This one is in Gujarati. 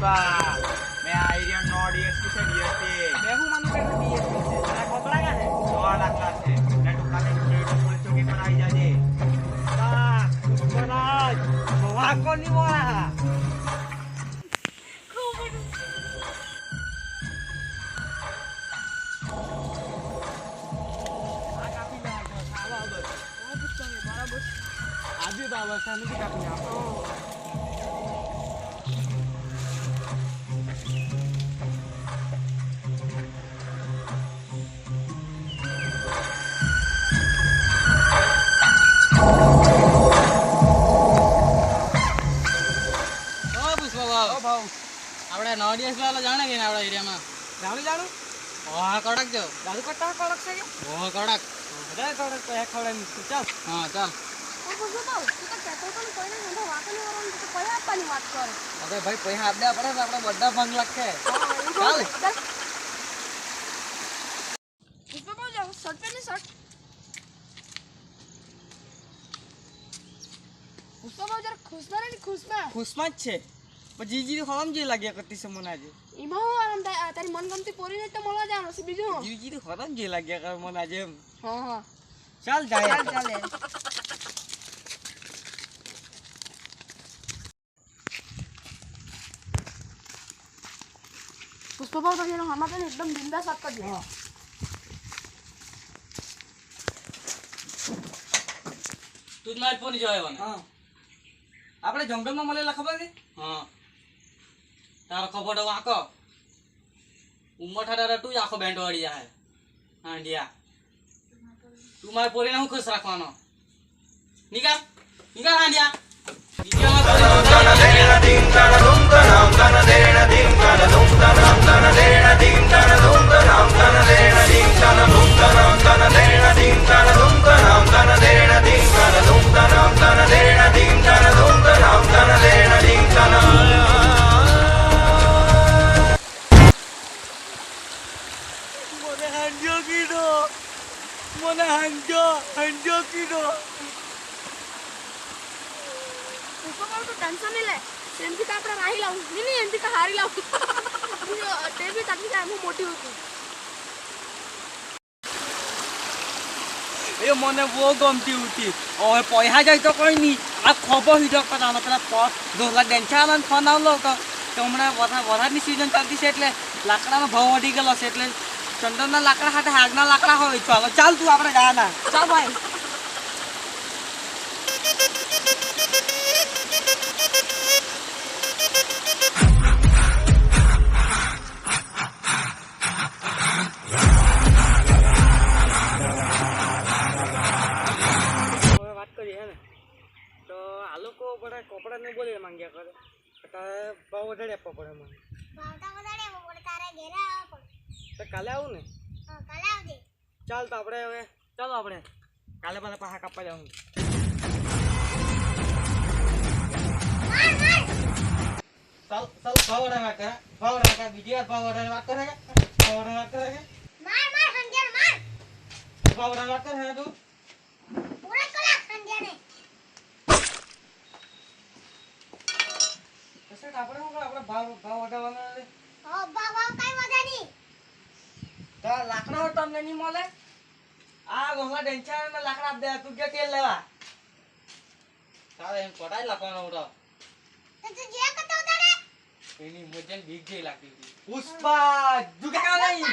એરિયા નો ડીએસપી છે ડીએસપી મેં હું માનું કે ડીએસપી છે તારા ખોપડા ક્યાં છે સો લાખલા છે ને દુકાને ખેડૂત પોલીસ ચોકી પર આવી જાજે આ પુષ્પરાજ મોવા કોની મોવા આ કાપી નાખો, સાવા બસ. આજે બાબા સામેથી કાપી નાખો. પુષ્પા ઓ આપણે વાળો જાણે કે ને આપણા એરિયામાં. જાણું જાણું? ઓહા કડક જો દાદુ કટ્ટા કડક છે કે? ઓહા કડક. બધા કડક તો એક ખવડે ચાલ. હા ચાલ. અરે ભાઈ પૈસા આપડા પડે તો આપણે બધા ભંગ લાગશે. ચાલ. ખુશમાં જ છે. પણ જીજી તો હરમ જે લાગ્યા કરતી છે મને આજે. તારી મનગમતી પોરીને તો મળવા જવાનું છે બીજું. જીજી તો હરમ જે લાગ્યા કર મને આજે એમ. હા હા. ચાલ જાય. ચાલ ચાલે. પુષ્પભાવ તો એનો હમણાં તને એકદમ બિંદાસ વાત કરજે તું જ મારી ફોન જોયો હા. આપણે જંગલમાં મળેલા ખબર છે? હા. તારો કપડો વાંકો ઉંમર ઠાડા તું આખો બેન્ડ વાળી જાય. હાંડિયા તું મારી પોરીને હું ખુશ રાખવાનો? નીકળ નીકળ હાંડિયા આપણે રાહી લાવું નહીં નહીં એમથી તો હારી લાવું તે બી તારી કામ મોટી હતી એ મને બહુ ગમતી હતી હવે પૈસા જાય તો કોઈ નહીં આ ખબર હીધો કરવાનો પેલા પગ દોલા ડેન્ચાવાનો ફોન આવલો તો તો હમણાં વરસાદ વરસાદની સિઝન ચાલતી છે એટલે લાકડાનો ભાવ વધી ગયેલો છે એટલે ચંદનના લાકડા સાથે આગના લાકડા હોય ચાલો ચાલ તું આપણે ગાના. ચાલ ભાઈ. વાત કરીએ હે ને? તો આ લોકો બધા કપડાં ને બોલે માંગ્યા કરે. ભાવ વધારે આપવા પડે મને તો કાલે આવું ને? ચાલ તો આપણે હવે ચાલો આપણે. કાલે બધા પાછા કાપવા જવું ચાલ ચાલ ભાવ વધારે વાત કરે. ભાવ વધારે બીજી વાર વધારે વાત કરે વધારે વાત કરે ભાવ વધારે વાત કરે તું? કશે આપણે શું કરે? આપણે ભાવ ભાવ વધારવાનો નથી. તો આ લાકડા તમને નહીં મળે? આ ગોમલા ડેન્ચા લાકડા આપી દે તું કે તેલ લેવા? તારે એમ કોટાઈ લાગવાનો હતો એની મજા ભીગ જેવી લાગતી હતી. પુષ્પા દુકાન નહીં.